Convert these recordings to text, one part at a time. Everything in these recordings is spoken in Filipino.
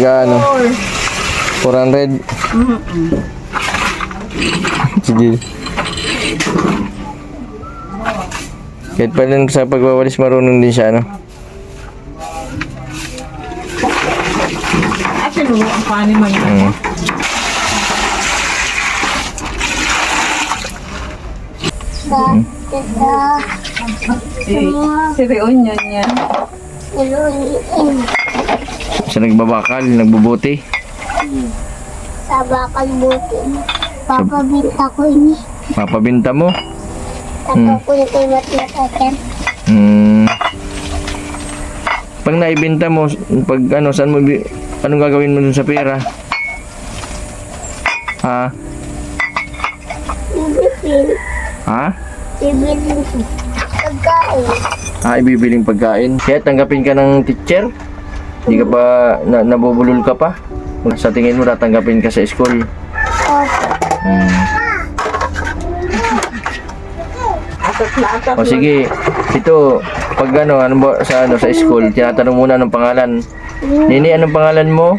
Gaano? 400. Sige. Kahit pa rin sa pagwawalis marunong din siya, ano? Ate, no, ang paano man yun. Mm. Si Reunion yan. Siya nagbabakal, nagbubuti. Sa bakal buti. Papabinta ko ini. Mapabinta mo. Tapos ko yung kay Matmatakan. Hmm. Pag naibenta mo, pag ano, saan mo, bi- anong gagawin mo dun sa pera? Ha? Ibibil. Ha? Ibibil ko. Pagkain. Ah, ibibiling pagkain. Kaya tanggapin ka ng teacher? Hindi ka pa, na, nabubulol ka pa? Sa tingin mo, tatanggapin ka sa school. Oh, Hmm. O sige, ito, pag ano, ano ba, sa ano, sa school, tinatanong muna ng pangalan. Nini, anong pangalan mo?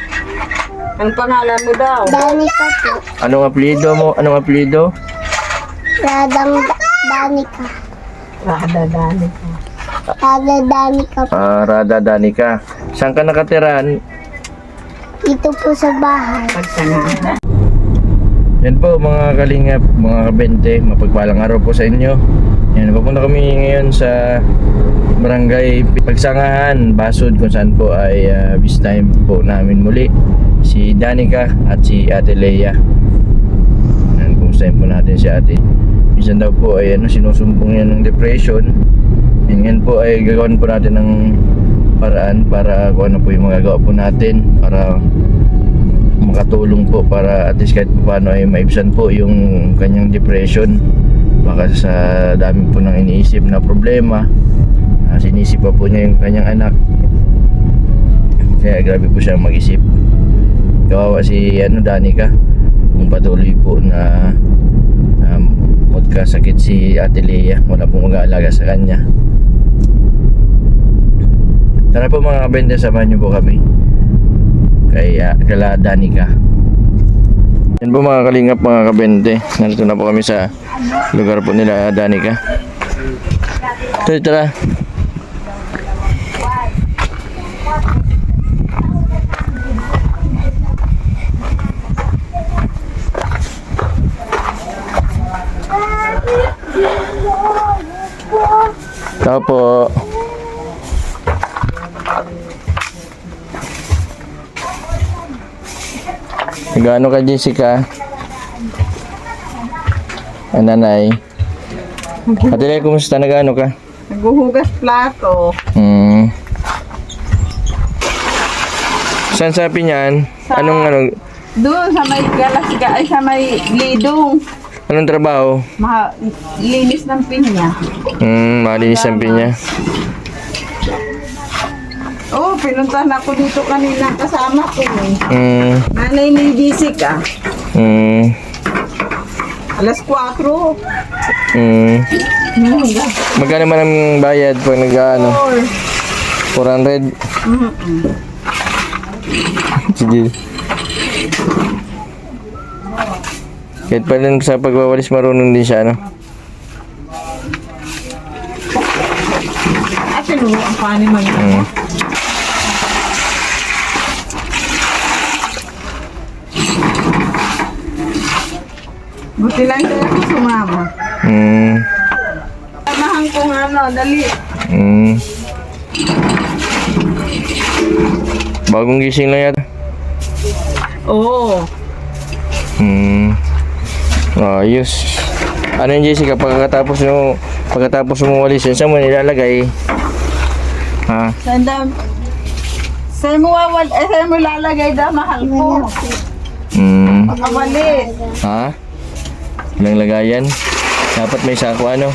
Ang pangalan mo daw? Danica po. Anong apelyido mo? Anong apelyido? Radang Danica. Rada Dani. Rada Danica po. Ah, Rada Danica. Saan ka nakatira? Dito po sa bahay. Yan po mga kalingap, mga kabente, mapagpalang araw po sa inyo. Yan, papunta kami ngayon sa barangay Pagsangahan, Basod, kung saan po ay uh, this time po namin muli si Danica at si Ate Leia. Yan, kumustahin po natin si Ate. Minsan daw po ay ano, sinusumbong niya ng depression. Yan, yan po ay gagawin po natin ng paraan para kung ano po yung magagawa po natin para makatulong po para at least kahit paano ay maibsan po yung kanyang depression. Baka sa dami po ng iniisip na problema uh, sinisip pa po niya yung kanyang anak. Kaya grabe po siya mag-isip. Kawawa si ano Danica kung patuloy po na um, magkasakit si Ate Lea wala pong mag-aalaga sa kanya tara po mga kabende samahan niyo po kami kay uh, kala Danica. Yan po mga kalingap mga kabente. Nandito na po kami sa lugar po nila Danica. Tara, tara. Tao. Gaano ka Jessica? Ang nanay. Ate Lea, kumusta? Nagano ka? Naghuhugas plato. Hmm. Saan sa pinyan? Anong ano? Doon sa may galasga, ay sa may lidong. Anong trabaho? Maha, linis ng pinya. Hmm, malinis ang pinya. Oh, pinuntahan ako dito kanina kasama ko eh. Hmm. Nanay ni Jessica. Hmm. Alas 4. Hmm. Hmm. Magkano man ang bayad pag nag-ano? 400? Sige. Kahit pa rin sa pagwawalis marunong din siya, ano? Ate, ang paano man yun. Hmm. Buti lang kaya ako sumama. Hmm. Samahan ko nga ano, dali. Hmm. Bagong gising lang yata. Oo. Hmm. Ayos. Ano yung Jessica, pagkatapos mo, pagkatapos mo walis, saan mo nilalagay? Ha? Saan daw? Saan mo wawal, eh, saan mo lalagay daw, mahal ko. Hmm. Pagkawalis. Ha? Ilang lagayan? Dapat may sako ano?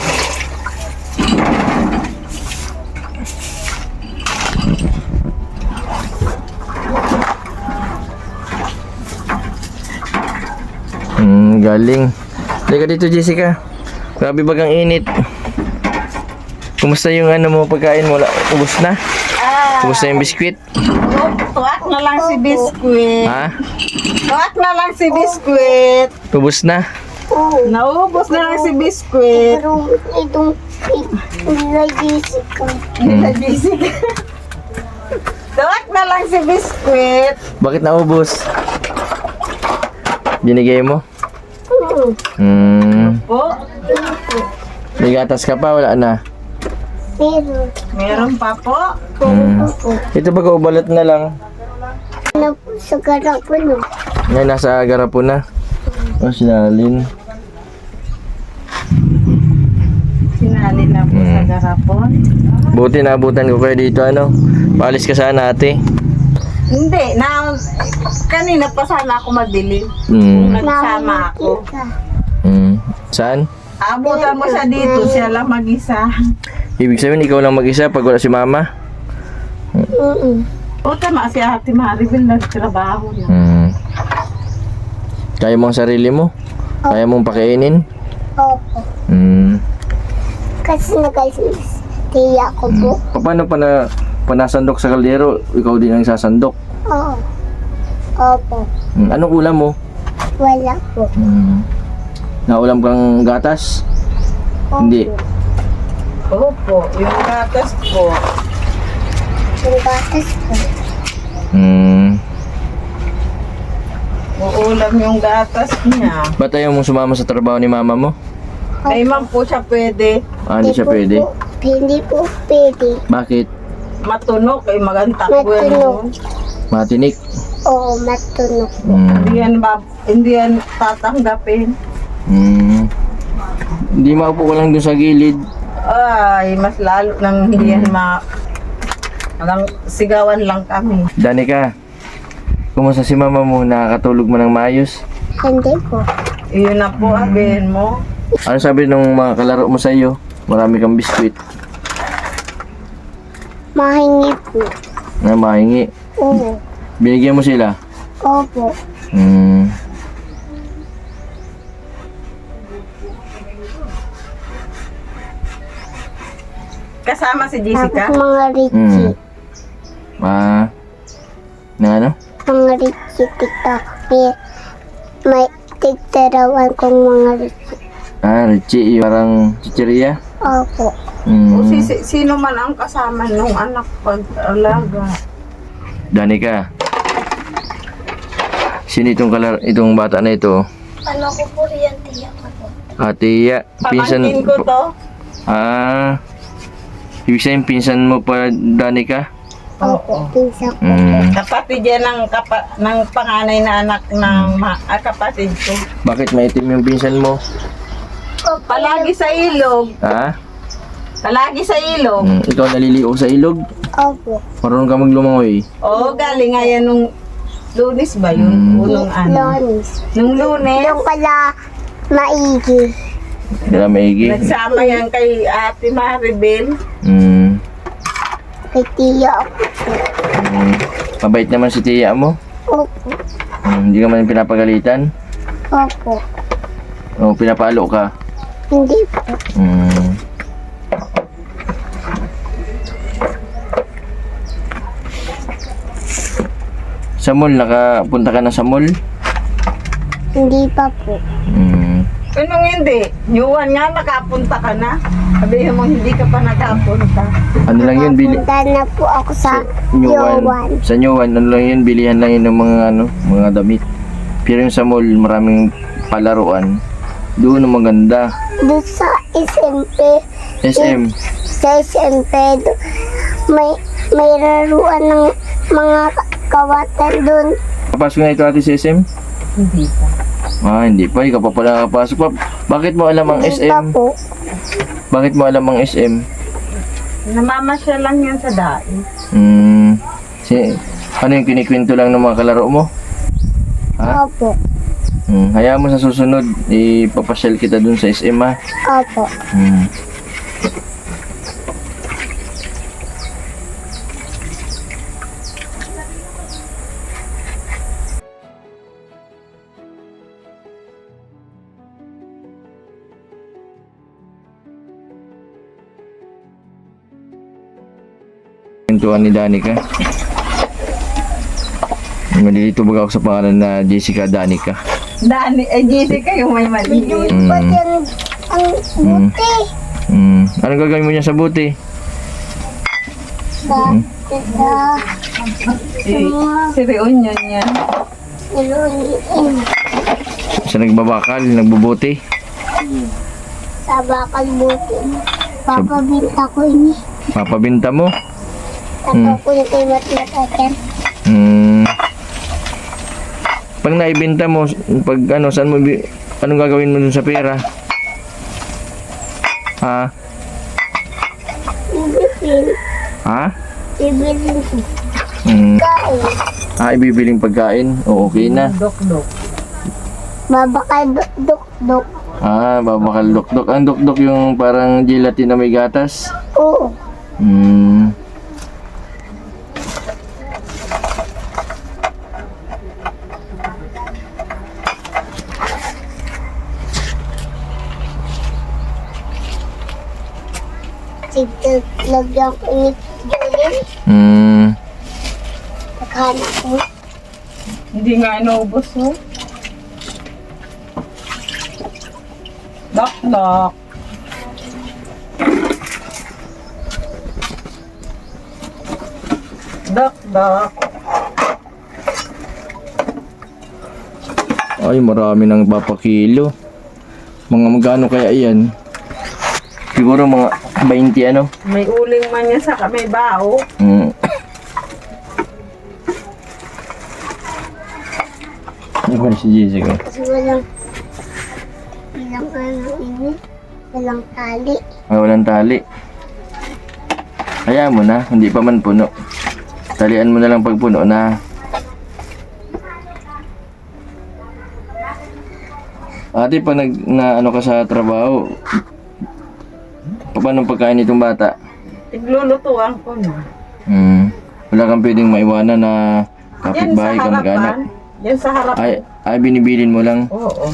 Hmm, galing. Halika dito, Jessica. Grabe bagang init. Kumusta yung ano mo pagkain mo? Ubus na? Ah, Kumusta yung biskwit? Tuwak na lang si Biskuit. Ha? Tuwak na lang si Biskuit. Ubus na? Oo. Naubos na lang si Biskuit. Pero itong nila Jessica. Nila Jessica. Tuwak na lang si Biskuit. Bakit naubos? Binigay mo? Oo. Hmm. Po, May gatas ka pa? Wala na. Pero, meron pa po. Hmm. Ito ba ubalot na lang? na po sa garapan no. Ngayon nasa garapo na. Oh, sinalin. Sa garapon. Buti naabutan ko kayo dito ano. Paalis ka sana ate. Hindi, na kanina pa sana ako madilim. Hmm. Nagsama ako. Hmm. Saan? Abutan mo siya dito, siya lang mag-isa. Ibig sabihin ikaw lang mag-isa pag wala si mama? Oo. O tama si Ate Maribel nagtrabaho na. Hmm. Kaya mo ang sarili mo? Kaya mong pakainin? Opo. Hmm. Kasi nag-assist tiya ko po. Pa- Paano pa na panasandok sa kaldero, ikaw din ang sasandok? Oo. Opo. Hmm. Anong ulam mo? Wala po. Hmm. Naulam kang gatas? Opo. Hindi. Opo, yung gatas po. Yung gatas po. Hmm. Uulam yung gatas niya. Ba't ayaw mong sumama sa trabaho ni mama mo? Ay man po siya pwede Ah, hindi siya pwede. po- Hindi po pwede. Bakit? matunok ay maganda Matunog. bueno. Matinik. Oo, matunog. Hmm. Hindi yan, ba, hindi yan tatanggapin. Hmm. Hindi maupo ka lang dun sa gilid. Ay, mas lalo nang hindi yan ma... Hanggang sigawan lang kami. Danica, kumusta si mama mo? Nakakatulog mo ng maayos? Hindi po. Iyon na po, abihin mo. Ano sabi ng mga kalaro mo sa iyo? Marami kang biskwit Mahingi po. na mahingi. Oo. Binigyan mo sila? Opo. Hmm. Kasama si Tapos Jessica. mga Richie. Ah. Na ano? Mga Richie TikTok. May, may tiktarawan kong mga Richie. Ah, Richie, yung parang chicheria. Opo. Hmm. O si, si- sino man ang kasama nung anak pag-alaga. Danica. Sino itong kalar itong bata na ito? Ano ko po riyan tiyak ako? Ate Ya, pinsan Pamangkin ko to. Ah. Ibig sabihin pinsan mo pa Danica? Opo. Ko. Hmm. Kapatid yan ng, kapa, ng panganay na anak ng ma, ah, kapatid ko. Bakit maitim yung pinsan mo? Palagi sa ilog. Ha? Palagi sa ilog. Hmm. Ikaw naliligo sa ilog? Opo. Marunong ka maglumangoy? Oo, galing nga yan nung lunes ba yun? Mm. Unong ano? Lonis. Nung lunes, Yung pala maigi. Na maigi. nagsama yan kay Ate Maribel. Hmm. Kay tiya ako. Hmm. Mabait naman si tiya mo. Opo. Hmm. Hindi ka man pinapagalitan. Opo. O pinapaalo ka. Hindi po. Hmm. Sa mall, nakapunta ka na sa mall? Hindi pa po. Hmm. Anong hindi? Yuwan nga, nakapunta ka na. Sabihin mo, hindi ka pa nakapunta. Ano lang yun, bili... Punta na po ako sa Nyuwan. Yowan. Sa Nyuwan, ano lang yun, bilihan lang yun ng mga ano, mga damit. Pero yung sa mall, maraming palaruan. Doon ang maganda. Doon sa SMP. SM. Sa SMP. do- May, may laruan ng mga kawatan doon. Papasok na ito ate sa SM? Hindi pa. Ah, hindi pa. Ikaw pa pala kapasok pa. Bakit mo alam ang Hindi pa SM? po. Bakit mo alam ang SM? Namamasya lang yan sa dai. Hmm. Si, ano yung kinikwento lang ng mga kalaro mo? Ha? Opo. Hmm. Hayaan mo sa susunod, ipapasyal kita dun sa SM ha. Opo. Hmm. kwentuhan ni Danica. Malilito ba ako sa pangalan na Jessica Danica? Dani, eh, Jessica yung may maliit. Mm. Ba't yan ang buti? Mm. Anong gagawin mo niya sa buti? Sa, sa, Si, si Reunion yan. iluliin. Sa nagbabakal, nagbubuti? Sa bakal buti. Papabinta ko ini. Mapabinta mo? Tapos ko yung kay matmatakan. Mm. Pag naibenta mo, pag ano, saan mo, anong gagawin mo dun sa pera? Ha? Ibibil. Ha? Ibilin ko. Mm. Kain. Ah, ibibiling pagkain? O, okay na. Dok-dok. Babakal duk-duk. Ah, babakal dokdok. Ang dokdok yung parang gelatin na may gatas. Oo. Hmm. Sige, lagyan ko ni Julian. Hmm. Naghanap ko. Hindi nga inuubos mo. Dok-dok. Dok-dok. Ay, marami nang papakilo. Mga magkano kaya yan? Siguro mga 20 ano? May uling man yan sa may bao. Hmm. Si Jessica? Kasi walang walang ano ini. Walang tali. Ay, walang tali. Hayaan mo na, hindi pa man puno. Talian mo na lang pag puno na. Ate, pag nag, na ano ka sa trabaho, paano pagkain itong bata? Tiglulutuan ko na. Hmm. Wala kang pwedeng maiwanan na kapitbahay, kamag-anak. harapan. Yan sa harapan. Ay, ay binibilin mo lang. Oo.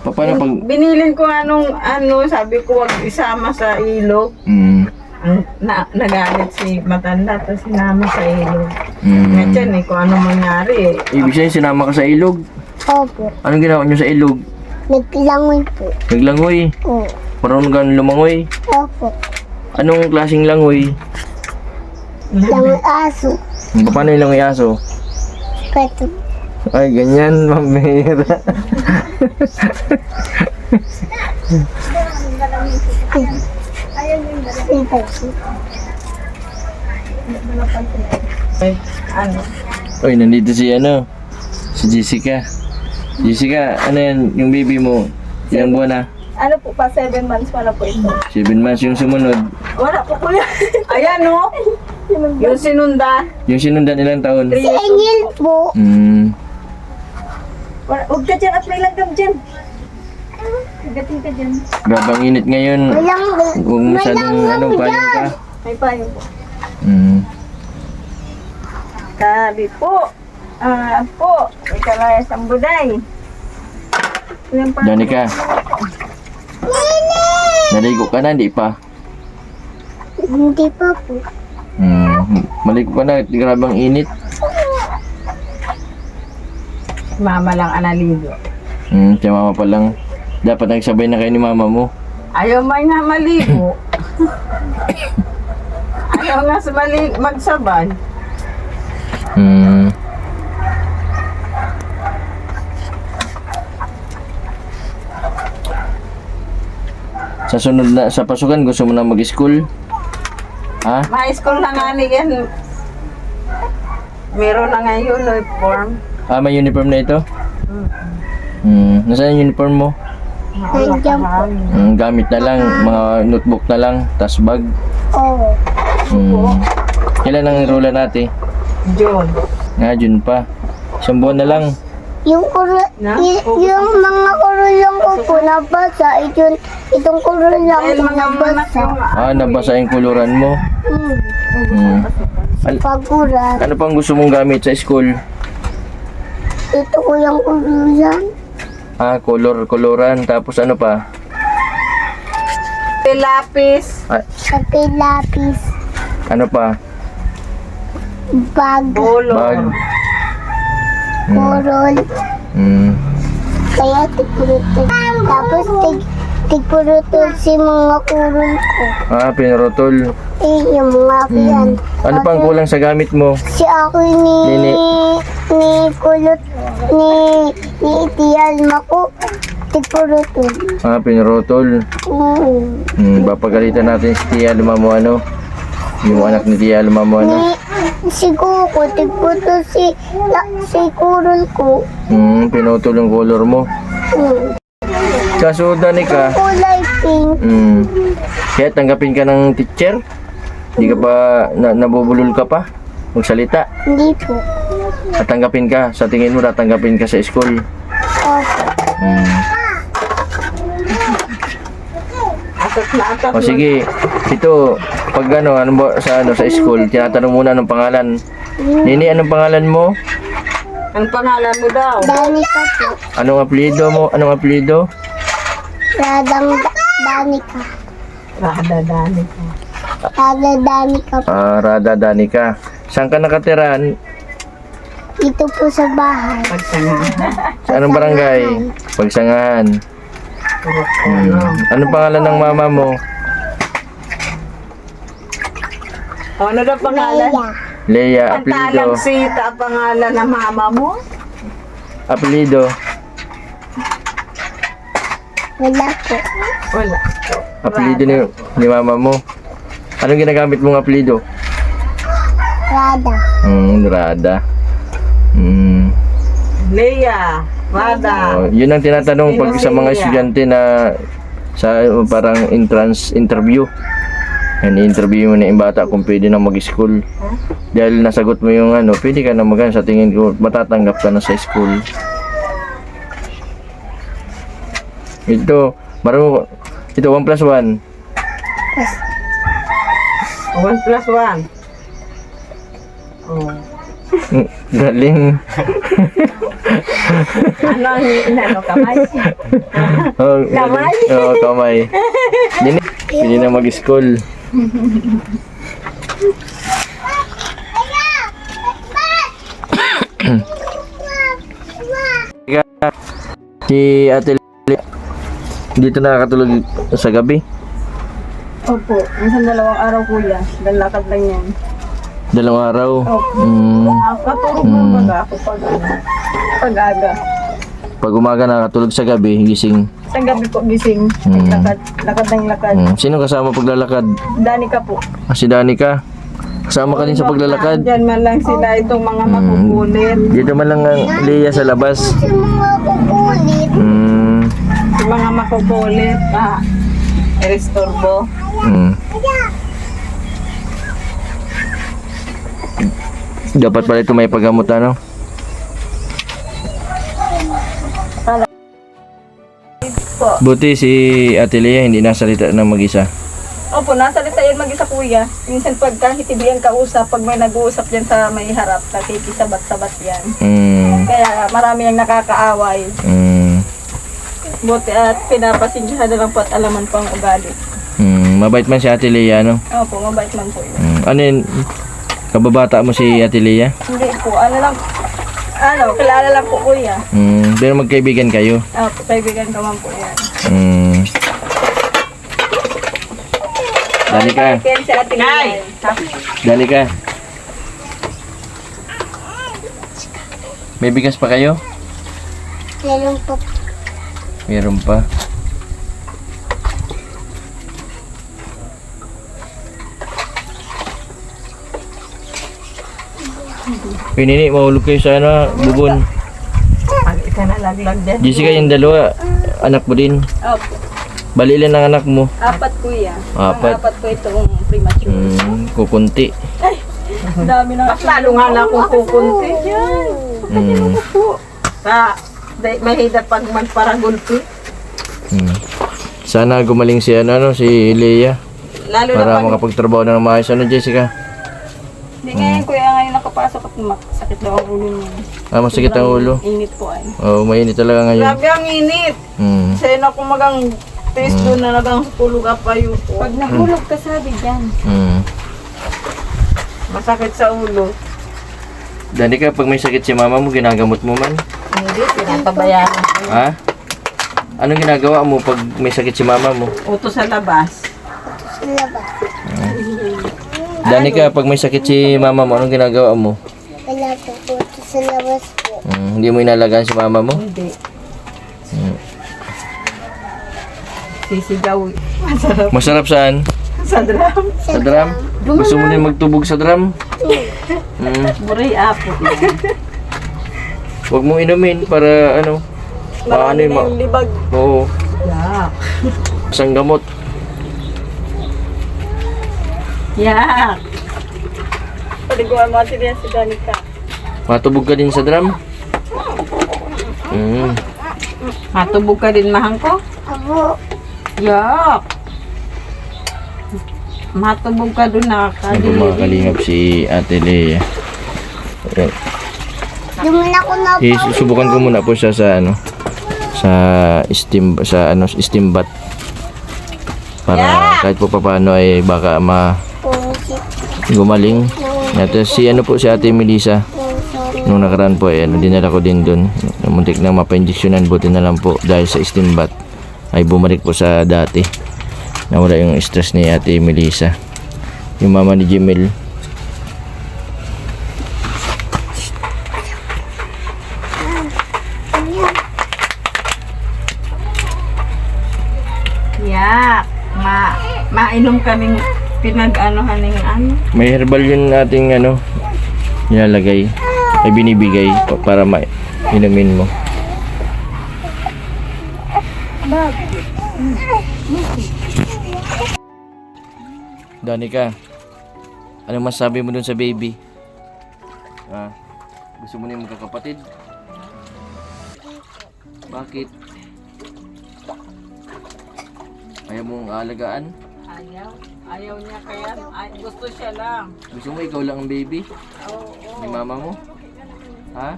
Pa- Paano pag... Binilin ko anong ano, sabi ko wag isama sa ilog. Hmm. Ang na, nagalit si matanda to sinama sa ilog. Hmm. Ngayon eh, kung ano mangyari eh. Ibig sabihin, sinama ka sa ilog. Opo. Anong ginawa nyo sa ilog? Naglangoy po. Naglangoy. Oo. Marunong ka lumangoy. Opo. Anong klaseng langoy? Langoy aso. Paano yung langoy aso? Peto. Ay, ganyan, mamira. Sipay. Eh, ano? Uy, nandito si ano? Si Jessica. Jessica, ano yan, yung baby mo? Ilang buwan na? Ano po pa, 7 months pa na po ito. Seven months yung sumunod. Wala po kuya. Ayan no? Yung sinunda. Yung sinundan ilang taon? Si Angel po. Hmm. Huwag ka dyan at may langgam dyan. Hagating ka dyan. Grabe ang init ngayon. Huwag masyadong ano, payong ka. May payong po. Hmm. Kabi po. Ah, po. May kalayas ang buday. Danica. Naligo ka na, hindi pa. Hindi pa po. Hmm. Maligo ka na, grabe ang init. Mama lang analigo. Hmm, si mama pa lang. Dapat nagsabay na kayo ni mama mo. Ayaw man nga maligo. Ayaw nga sa mali magsabay. Hmm. Sa sunod na, sa pasukan, gusto mo na mag-school? Ha? High school na nga ni yan. Meron na nga yung uniform. Ah, may uniform na ito? Hmm. Nasaan yung uniform mo? Nandiyan po. Hmm, gamit na lang, mga notebook na lang, tas bag. Oo. Hmm. Kailan ang enrolla natin? June. Nga, June pa. Isang buwan na lang. Yung kuro, Na? y- yung mga kurulong ko po nabasa. Itong, itong kurulong ko nabasa. yung Ah, nabasa yung kuluran mo. Hmm. Hmm. Al- Paguran. ano pang gusto mong gamit sa school? Ito ko yung kurulong. Ah, color, koloran. Tapos ano pa? lapis. Ah, Sa lapis. ano pa? bag, Bolo. Bag. Mm. kurol, Mm. kaya tigpurutol. Tapos tig, tigpurutol si mga kurol ko. Ah, pinrotol. Eh, yung mga yan. Ano pang kulang sa gamit mo? Si ako ni, Nini. ni kulot, ni, ni Itialma ko, tigpurutol. Ah, pinrotol. Mm. Hmm, papagalitan natin si Tia Lumamo ano? Yung anak ni Tia Lumamo ano? Ni, si Kuko, tigpurutol si, la, si kurol ko. Hmm, pinutol yung color mo. Mm. Kaso Danica, Kulay pink. hmm, kaya tanggapin ka ng teacher? Hindi ka pa, na, nabubulol ka pa? Magsalita. Hindi po. At tanggapin ka. Sa tingin mo, tatanggapin ka sa school. Opo. Hmm. Atat. O sige, ito, pag ano, ano ba, sa, ano, sa school, tinatanong muna ng pangalan. Nini, anong pangalan mo? Ang pangalan mo daw? Danica po. Anong apelido mo? Anong apelido? Radang da- Danica. Rada Dani ko. Rada Danica. Ah, Rada Danica. Saan ka nakatira? Ito po sa bahay. Pagsangahan. Sa anong barangay? Pagsangahan. Hmm. Anong pangalan ng mama mo? O, Ano daw pangalan? Leia. Leia, Ang apelido. talang sita ang pangalan ng mama mo? Apelido. Wala po. Wala. Apelido ni, ni mama mo. Anong ginagamit mong apelido? Rada. Hmm, Rada. Hmm. Leia. Rada. Oh, yun ang tinatanong pag sa mga estudyante na sa uh, parang entrance interview. And interview mo na yung bata kung pwede na mag-school. Dahil nasagot mo yung ano, pwede ka na mag sa tingin ko, matatanggap ka na sa school. Ito, marunong, ito 1 plus 1. 1 plus 1. Oh. Galing. Ano ang inano kamay? Oh, Kamay? Oo, kamay. Yan eh, pwede na mag-school. Si Ate Lili, dito nakakatulog sa gabi. Opo, minsan dalawang araw kuya. Dalakad lang yan. Dalawang araw. Opo. Mm, Katulog lang baga ako pag ano, pag aga. pag umaga nakakatulog sa gabi, gising. Sa gabi po gising, Mm. lakad, lakad ng lakad. Mm, sino kasama paglalakad? Dani ka po. Ah, si Danica. Kasama ka din sa paglalakad. Diyan man lang sila itong mga makukulit. Dito man lang ang Leia sa labas. Si mga kukulit. Mm, mga makukulit. Ah, Erestorbo. mm. Dapat pala ito may paggamot ano? Buti si Ate Lea hindi nasalita ng mag-isa. Opo, nasa lita yan mag-isa kuya. Minsan pag kahit hindi yan kausap, pag may nag-uusap yan sa may harap, nakikisabat-sabat yan. Mm, Kaya marami ang nakakaaway. mm, Buti at pinapasensyahan na lang po at alaman po ang ugali. mm, mabait man si Ate Lea, no? Opo, mabait man po yun. Mm, ano yun? Kababata mo si Ate Lea? Hindi po, ano lang, ano, kilala lang po kuya. Mm, pero magkaibigan kayo. Opo, kaibigan ka man po yan. Mm. Dali ka. Kaya si ate Nay. Dali ka. May bigas pa kayo? Meron po. Meron pa. Pinini, mahulog kayo sa ano, bubon. Pag ika nalaglag dyan. Jessica, yung dalawa, anak mo din. Opo, Bali ilan ang anak mo? apat kuya. Apat. Ang apat po itong premature. Hmm, kukunti. Ang dami na. Mas lalo nga lang kung kukunti dyan. Hmm. Sa, mahida pag magparagulpi. hmm. Sana gumaling si ano, ano, si Leia. Lalo na Para pag makapagtrabaho na ng maayos. Ano, Jessica? Hindi ngayon kuya, ngayon nakapasok at masakit daw ang ulo niya. Ah, masakit ang ulo. Init po ay. Oh, mainit talaga ngayon. grabe ang init. Hmm. Sa'yo na kumagang taste doon na nagang tulog apayo ko. Pag nahulog ka sabi dyan. Hmm. Masakit sa ulo. Danica, pag may sakit si mama mo, ginagamot mo man? Pinapabayaan. ko. Ha? Anong ginagawa mo pag may sakit si mama mo? Utos sa labas. Sa labas. Danica, pag may sakit si mama mo, anong ginagawa mo? Wala po po. Sa labas po. Hmm, hindi mo inalagaan si mama mo? Hindi. Sisigaw. Masarap. Masarap saan? Sa drum. Sa drum? Gusto mo din magtubog sa drum? Hmm. Buray apo. Huwag mong inumin para ano, paano yung ma... Yung libag. Oo, Yak. isang gamot. Yak. Paliguan mo natin yan si Danica. Matubog ka din sa drum? Hmm. Matubog ka din, mahang ko? Abo. Yak. Matubog ka doon na Ano po mga kalingap si Ate Lea. Ayan. Di mo na ako na Eh, susubukan ko muna po siya sa ano sa steam sa ano steam bath para kahit po papaano ay baka ma gumaling. At uh, si ano po si Ate Melissa nung nakaraan po ay ano dinala ko din doon. Muntik na mapa-injectionan buti na lang po dahil sa steam bath ay bumalik po sa dati. Nawala yung stress ni Ate Melissa. Yung mama ni Jimel. Yak. Ma mainom kaming pinag-anohan ng ano. May herbal yun ating ano nilalagay ay binibigay pa- para ma inumin mo. Danica, ano masabi mo dun sa baby? Ah, gusto mo na yung magkakapatid? Bakit? Ayaw mong aalagaan? Ayaw. Ayaw niya kaya. Ay, gusto siya lang. Gusto mo ikaw lang ang baby? Ni mama mo? Ha?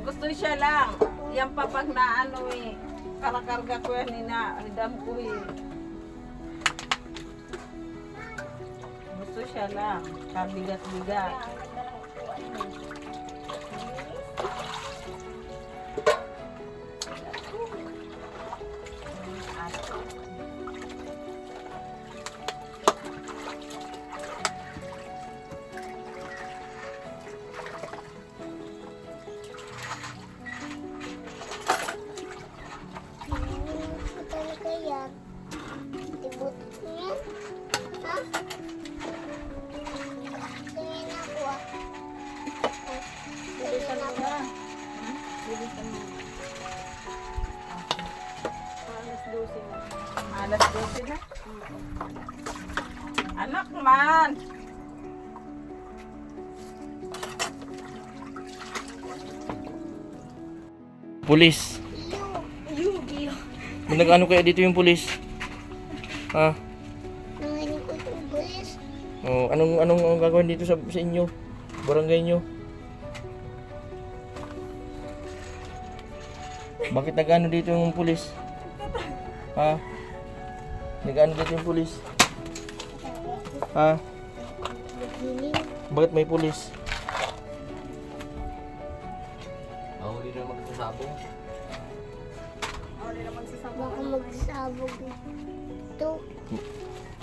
Gusto siya lang. Yan pa pag na ano eh. Karakarga ko yan ni na. Ridam ko eh. Gusto siya lang. Kabigat-bigat. Pulis. Nag-ano kaya dito yung pulis? Ha? Oh, anong anong ang gagawin dito sa, sa inyo? Barangay nyo? Bakit nag-ano dito yung pulis? Ha? Nag-ano dito yung pulis? Ha? Bakit may pulis? Magsasabong. Baka magsabog ito.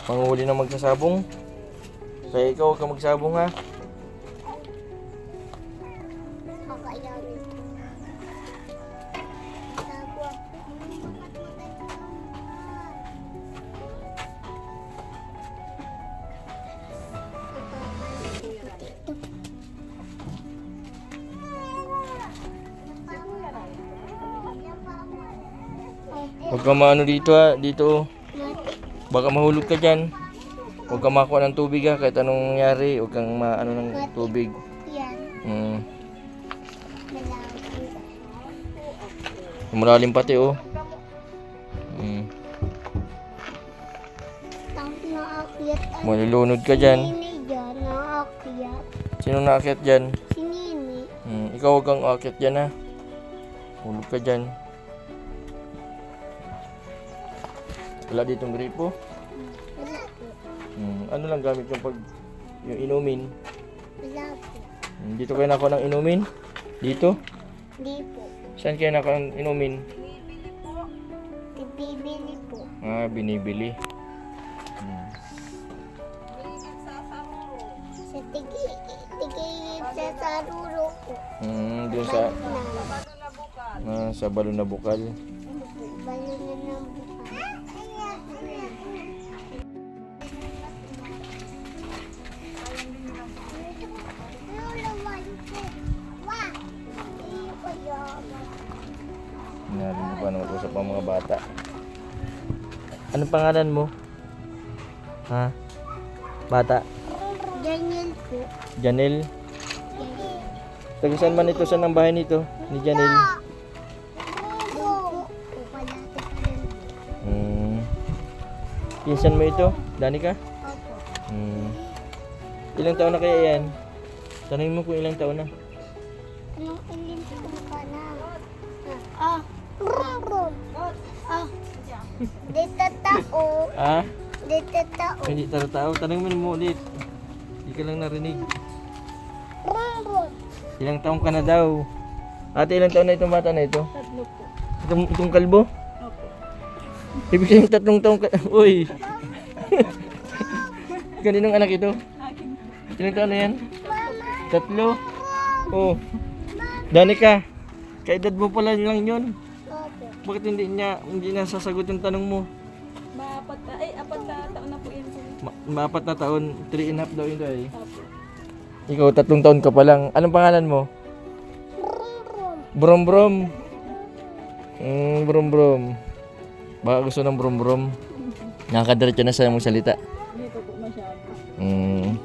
Manghuli na magsasabong. Kaya ikaw huwag ka magsabong ha. Ka maano dito ha. Dito. Baka mahulog ka dyan. Huwag ka makuha ng tubig ha. Kahit anong nangyari. Huwag kang maano ng tubig. Hmm. Malawak. Malalim pati oh. Ang Malulunod ka dyan. Sino naakyat dyan? Si Nini. Hmm. Ikaw huwag kang aakyat dyan ha. Hulog ka dyan. Wala ditong gripo. Wala po. Hmm. Ano lang gamit yung pag yung inumin. Wala po. Dito kayo nako ng inumin? Dito? Di po. Saan kayo nako ng inumin? Bibili po. Ah, binibili. Hmm. Sa tigi, tigi sa saruro po. Hmm, doon sa, ah, sa balon na bukal. Balo Narinig pa naman usap ang mga bata. Anong pangalan mo? Ha? Bata? Daniel po. Janel? Taga saan man ito? Saan ang bahay nito? Ni Janel? Hmm. Pinsan mo ito? Danica? Opo. Hmm. Ilang taon na kaya yan? Tanungin mo kung ilang taon na. Tao. Ah? Dito tao. Hindi tara tao. Tanungin mo ulit. Hindi ka lang narinig. Ilang taon ka na daw? Ate, ilang taon na itong bata na ito? Tatlo po. Itong, itong kalbo? Opo. Ibig sabihin tatlong taong ka... Uy! Kaninong anak ito? Akin. Ilang taon na yan? Tatlo? Oh. Danica, kaedad mo pala lang yun. Opo. Bakit hindi niya hindi na sasagot yung tanong mo? Maapat na taon, three and a half daw yun eh. Opo. Ikaw, tatlong taon ka pa lang. Anong pangalan mo? Brom Brom. Mm, Brom Brom. Baka gusto ng Brom Brom. Nakakadiretso na sa mong salita. Hindi ko po masyado. Mm.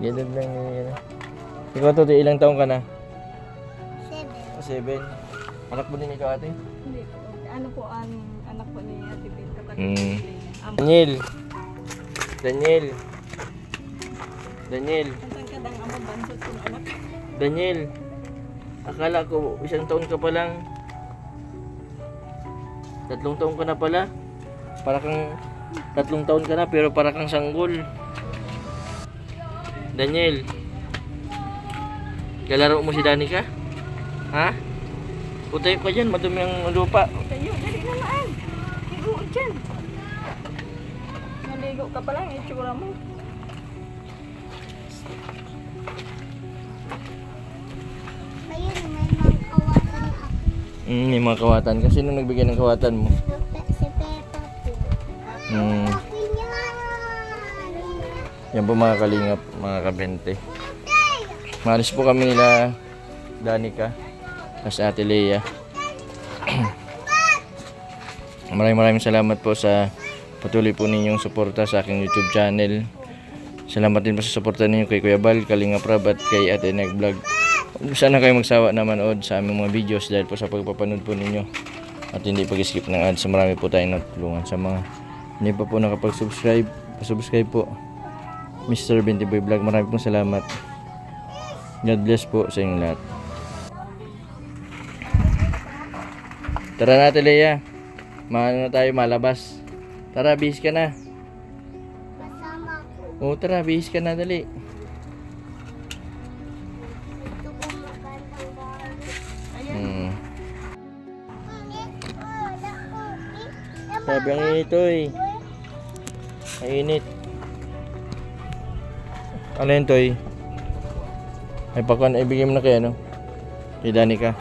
Ganun lang yun. Ikaw, Tuti, ilang taon ka na? Seven. Seven. Anak mo din ikaw, ate? Hindi po. Ano po ang anak po ni Ate Bin kapag Mm. Daniel. Daniel. Daniel. Daniel. Akala ko isang taon ka pa lang. Tatlong taon ka na pala. Para kang tatlong taon ka na pero para kang sanggol. Daniel. Kalaro mo si Danica? Ha? Utay ka dyan, madumi ang lupa. Kayo, dali naman. Higo dyan. Naligo ka pa lang, itsura mo. Ayun, may. Mm, may mga kawatan. Kasi nung nagbigay ng kawatan mo. Si Peppa po. Mm, yan! po mga kalingap, mga kabente. Maalis po kami nila Danica as Ate Leia. maraming maraming salamat po sa patuloy po ninyong suporta sa aking YouTube channel. Salamat din po sa suporta ninyo kay Kuya Bal, Kalinga Prab at kay Ate Neg Vlog. Sana kayo magsawa na manood sa aming mga videos dahil po sa pagpapanood po ninyo at hindi pag-skip ng ads. Marami po tayong natulungan sa mga hindi pa po nakapag-subscribe. Subscribe po. Mr. Binti Boy Vlog, marami pong salamat. God bless po sa inyong lahat. Tara na, Leia. Maano na tayo, malabas. Tara, bihis ka na. Kasama ko. Oo, tara, bihis ka na, dali. Hmm. Eh, Sabi ang init, oy. Ang init. Ano yun, Toy? Ay, pakuan, ibigay mo na kay ano? Kay Danica.